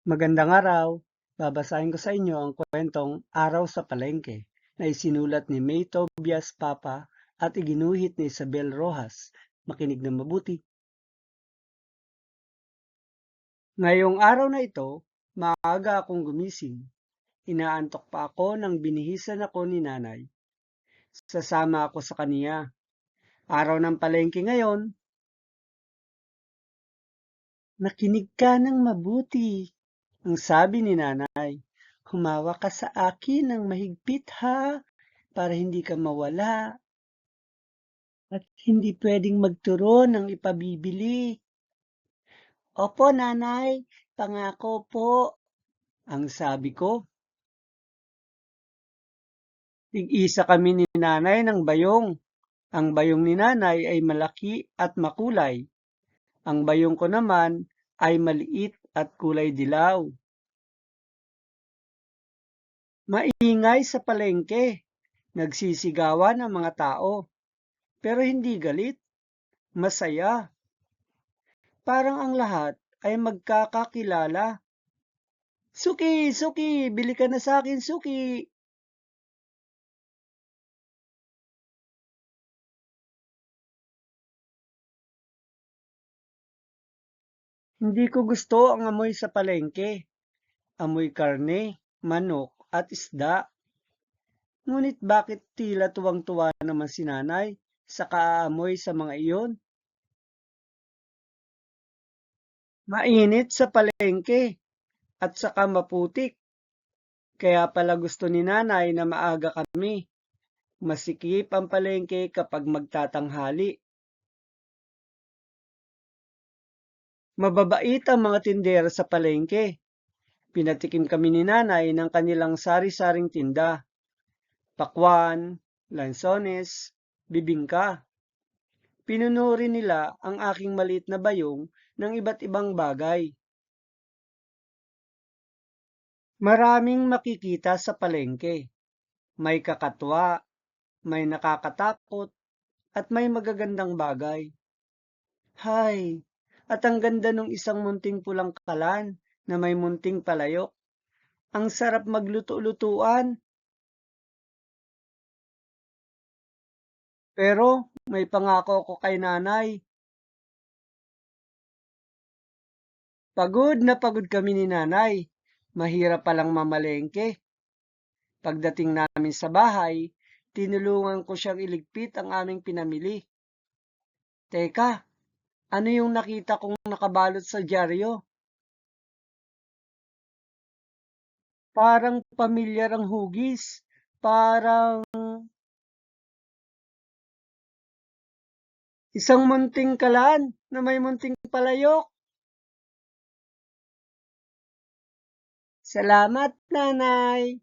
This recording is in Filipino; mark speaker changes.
Speaker 1: Magandang araw. Babasahin ko sa inyo ang kwentong Araw sa Palengke na isinulat ni May Tobias Papa at iginuhit ni Isabel Rojas. Makinig ng mabuti. Ngayong araw na ito, maaga akong gumising. Inaantok pa ako nang binihisan ako ni nanay. Sasama ako sa kaniya. Araw ng palengke ngayon. Nakinig ka ng mabuti, ang sabi ni nanay. Humawa ka sa akin ng mahigpit ha, para hindi ka mawala. At hindi pwedeng magturo ng ipabibili. Opo, nanay, pangako po, ang sabi ko. Tig-isa kami ni nanay ng bayong. Ang bayong ni nanay ay malaki at makulay. Ang bayong ko naman ay maliit at kulay dilaw. Maingay sa palengke. Nagsisigawan ang mga tao. Pero hindi galit. Masaya. Parang ang lahat ay magkakakilala. Suki, Suki, bili ka na sa akin, Suki. Hindi ko gusto ang amoy sa palengke. Amoy karne, manok at isda. Ngunit bakit tila tuwang-tuwa naman si nanay sa kaamoy sa mga iyon? Mainit sa palengke at saka maputik. Kaya pala gusto ni nanay na maaga kami. Masikip ang palengke kapag magtatanghali. Mababait ang mga tindera sa palengke. Pinatikim kami ni nanay ng kanilang sari-saring tinda. Pakwan, lansones, bibingka. Pinunuri nila ang aking maliit na bayong ng iba't ibang bagay. Maraming makikita sa palengke. May kakatwa, may nakakatakot, at may magagandang bagay. Hay, at ang ganda ng isang munting pulang kalan na may munting palayok. Ang sarap magluto-lutuan. Pero may pangako ko kay nanay. Pagod na pagod kami ni nanay. Mahirap palang mamalengke. Pagdating namin sa bahay, tinulungan ko siyang iligpit ang aming pinamili. Teka, ano yung nakita kong nakabalot sa dyaryo? Parang pamilyar ang hugis. Parang... Isang munting kalan na may munting palayok. Salamat, nanay.